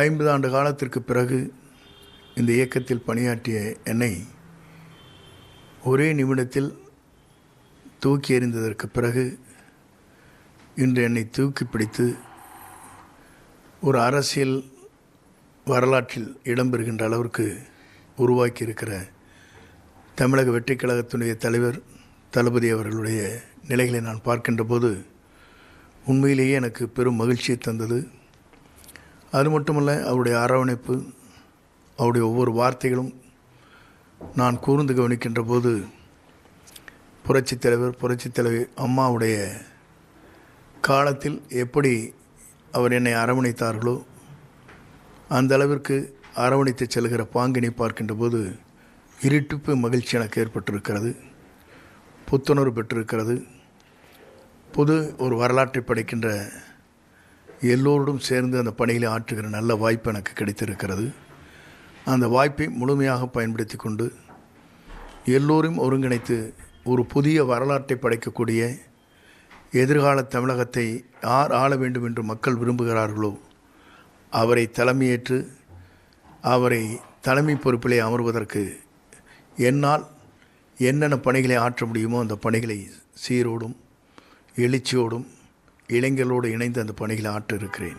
ஐம்பது ஆண்டு காலத்திற்கு பிறகு இந்த இயக்கத்தில் பணியாற்றிய என்னை ஒரே நிமிடத்தில் தூக்கி எறிந்ததற்கு பிறகு இன்று என்னை தூக்கி பிடித்து ஒரு அரசியல் வரலாற்றில் இடம்பெறுகின்ற அளவிற்கு உருவாக்கி இருக்கிற தமிழக வெற்றிக் கழகத்தினுடைய தலைவர் தளபதி அவர்களுடைய நிலைகளை நான் பார்க்கின்ற போது உண்மையிலேயே எனக்கு பெரும் மகிழ்ச்சியை தந்தது. அது மட்டுமல்ல அவருடைய அரவணைப்பு அவருடைய ஒவ்வொரு வார்த்தைகளும் நான் கூர்ந்து கவனிக்கின்ற போது புரட்சித் தலைவர் புரட்சித் தலைவி அம்மாவுடைய காலத்தில் எப்படி அவர் என்னை அரவணைத்தார்களோ அந்த அளவிற்கு அரவணைத்து செல்கிற பாங்கினை பார்க்கின்ற போது இருட்டிப்பு மகிழ்ச்சி எனக்கு ஏற்பட்டிருக்கிறது புத்துணர்வு பெற்றிருக்கிறது. புது ஒரு வரலாற்றை படைக்கின்ற எல்லோரோடும் சேர்ந்து அந்த பணிகளை ஆற்றுகிற நல்ல வாய்ப்பு எனக்கு கிடைத்திருக்கிறது. அந்த வாய்ப்பை முழுமையாக பயன்படுத்தி கொண்டு எல்லோரும் ஒருங்கிணைத்து ஒரு புதிய வரலாற்றை படைக்கக்கூடிய எதிர்கால தமிழகத்தை யார் ஆள வேண்டும் என்று மக்கள் விரும்புகிறார்களோ அவரை தலைமையேற்று அவரை தலைமை பொறுப்பிலே அமர்வதற்கு என்னால் என்னென்ன பணிகளை ஆற்ற முடியுமோ அந்த பணிகளை சீரோடும் எழுச்சியோடும் இளைஞர்களோடு இணைந்து அந்த பணிகளை ஆற்றிருக்கிறேன்.